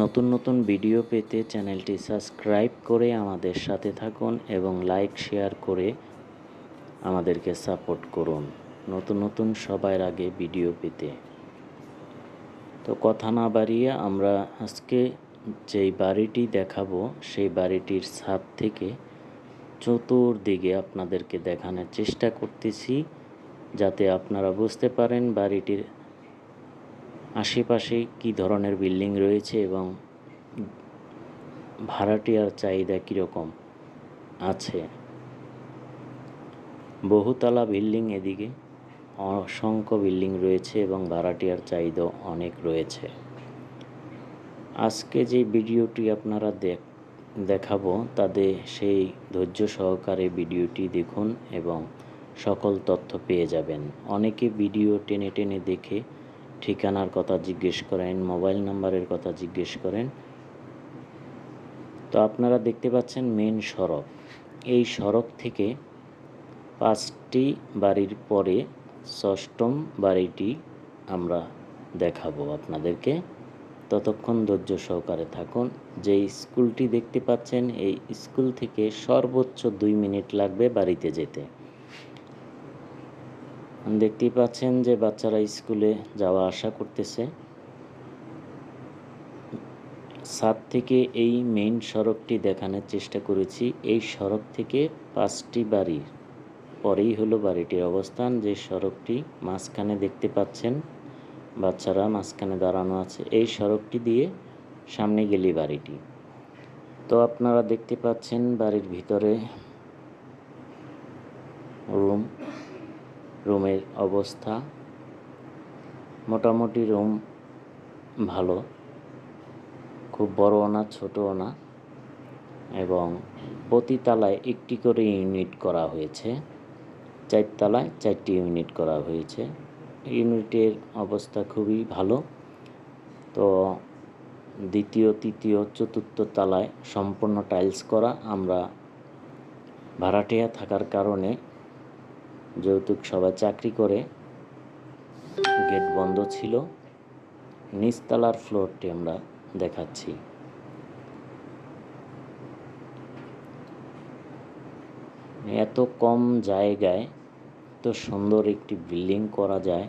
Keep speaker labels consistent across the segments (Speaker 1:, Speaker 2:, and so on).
Speaker 1: নতুন নতুন ভিডিও পেতে চ্যানেলটি সাবস্ক্রাইব করে আমাদের সাথে থাকুন এবং লাইক, শেয়ার করে আমাদেরকে সাপোর্ট করুন নতুন নতুন সবার আগে ভিডিও পেতে। তো কথা না বাড়িয়ে আমরা আজকে যেই বাড়িটি দেখাবো, সেই বাড়িটির ছাদ থেকে চতুর্দিকে আপনাদেরকে দেখানোর চেষ্টা করতেছি, যাতে আপনারা বুঝতে পারেন বাড়িটির আশেপাশে কি ধরনের বিল্ডিং রয়েছে এবং ভাড়াটিয়ার চাহিদা কীরকম আছে? বহুতলা বিল্ডিং এদিকে অসংখ্য বিল্ডিং রয়েছে এবং ভাড়াটিয়ার চাহিদা অনেক রয়েছে। আজকে যে ভিডিওটি আপনারা দেখ, দেখাবো তাদের সেই ধৈর্য সহকারে ভিডিওটি দেখুন এবং সকল তথ্য পেয়ে যাবেন। অনেকে ভিডিও টেনে টেনে দেখে ঠিকানার কথা জিজ্ঞেস করেন, মোবাইল নাম্বারের কথা জিজ্ঞেস করেন। তো আপনারা দেখতে পাচ্ছেন মেন সড়ক। এই সড়ক থেকে পাঁচটি বাড়ির পরে ষষ্ঠম বাড়িটি আমরা দেখাবো আপনাদেরকে। ততক্ষণ ধৈর্য সহকারে থাকুন। যে স্কুলটি দেখতে পাচ্ছেন, এই স্কুল থেকে সর্বোচ্চ দুই মিনিট লাগবে বাড়িতে যেতে। দেখতেই পাচ্ছেন যে বাচ্চারা স্কুলে যাওয়া আসা করতেছে। সাত থেকে এই মেইন সড়কটি দেখানোর চেষ্টা করেছি। এই সড়ক থেকে পাঁচটি বাড়ির পরেই হলো বাড়িটির অবস্থান। যে সড়কটি মাঝখানে দেখতে পাচ্ছেন, বাচ্চারা মাঝখানে দাঁড়ানো আছে। এই সড়কটি দিয়ে সামনে গেলি বাড়িটি। তো আপনারা দেখতে পাচ্ছেন বাড়ির ভিতরে রুম রুমের অবস্থা। মোটামুটি রুম ভালো। খুব বড়ও না, ছোটও না। এবং প্রতি তালায় একটি করে ইউনিট করা হয়েছে। চারতলায় চারটি ইউনিট করা হয়েছে। ইউনিটের অবস্থা খুবই ভালো। তো দ্বিতীয়, তৃতীয়, চতুর্থ তলায় সম্পূর্ণ টাইলস করা আমরা ভাড়াটিয়া থাকার কারণে যৌতুক সবাই চাকরি করে গেট বন্ধ ছিল। নিচতলার ফ্লোরটি আমরা দেখাচ্ছি। এত কম জায়গায় এত সুন্দর একটি বিল্ডিং করা যায়,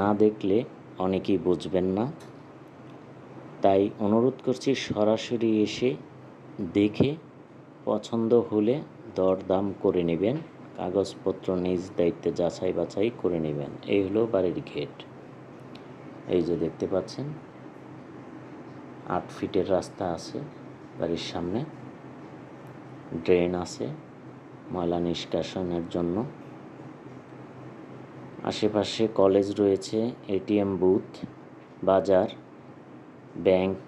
Speaker 1: না দেখলে অনেকেই বুঝবেন না। তাই অনুরোধ করছি সরাসরি এসে দেখে পছন্দ হলে দরদাম করে নেবেন। কাগজপত্র নিজ দায়িত্বে যাচাই বাছাই করে নেবেন। এই হলো বাড়ির গেট এই যে দেখতে পাচ্ছেন, আট ফিটের রাস্তা আছে বাড়ির সামনে। ড্রেন আছে ময়লা নিষ্কাশনের জন্য। আশেপাশে কলেজ রয়েছে এটিএম বুথ বাজার ব্যাংক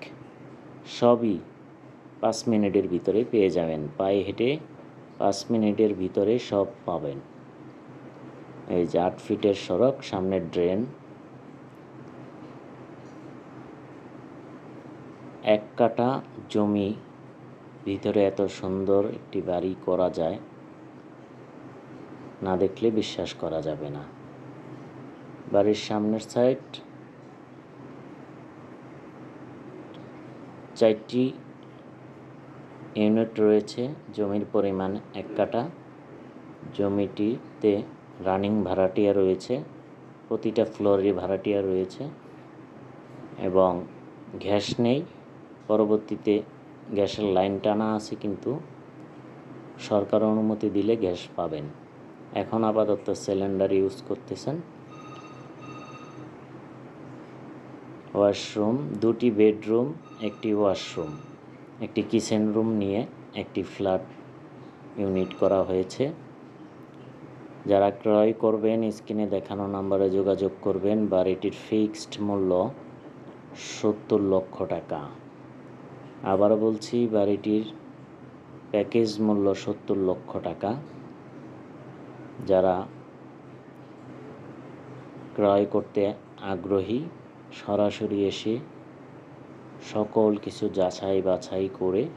Speaker 1: সবই পাঁচ মিনিটের ভিতরে পেয়ে যাবেন। পায়ে হেঁটে পাঁচ মিনিটের ভিতরে সব পাবেন। এই যে আট ফিটের সড়ক, সামনের ড্রেন। এক কাটা জমি ভিতরে এত সুন্দর একটি বাড়ি করা যায়, না দেখলে বিশ্বাস করা যাবে না। বাড়ির সামনের সাইড চারটি ইউনিট রয়েছে জমির পরিমাণ এক কাটা জমিটিতে রানিং ভাড়াটিয়া রয়েছে, প্রতিটা ফ্লোরে ভাড়াটিয়া রয়েছে এবং গ্যাস নেই। পরবর্তীতে গ্যাসের লাইন টানা আছে কিন্তু সরকার অনুমতি দিলে গ্যাস পাবেন। এখন আপাতত সিলিন্ডার ইউজ করতেছেন। ওয়াশরুম দুটি বেডরুম একটি ওয়াশরুম একটি কিচেন রুম নিয়ে একটি ফ্ল্যাট ইউনিট করা হয়েছে। যারা ক্রয় করবেন স্ক্রিনে দেখানো নাম্বারে যোগাযোগ করবেন। বাড়িটির ফিক্সড মূল্য সত্তর লক্ষ টাকা। আবার বলছি, বাড়িটির প্যাকেজ মূল্য সত্তর লক্ষ টাকা। যারা ক্রয় করতে আগ্রহী, সরাসরি এসে সকল কিছু যাচাই বাছাই করে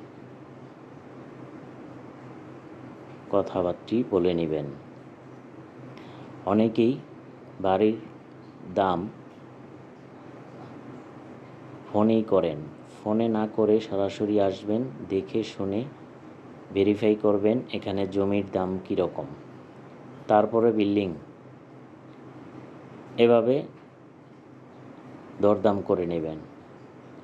Speaker 1: কথাবার্তি বলে নেবেন। অনেকেই বাড়ির দাম ফোনেই করেন। ফোনে না করে সরাসরি আসবেন, দেখে শুনে ভেরিফাই করবেন এখানে জমির দাম কীরকম তারপরে বিল্ডিং এভাবে দরদাম করে নেবেন।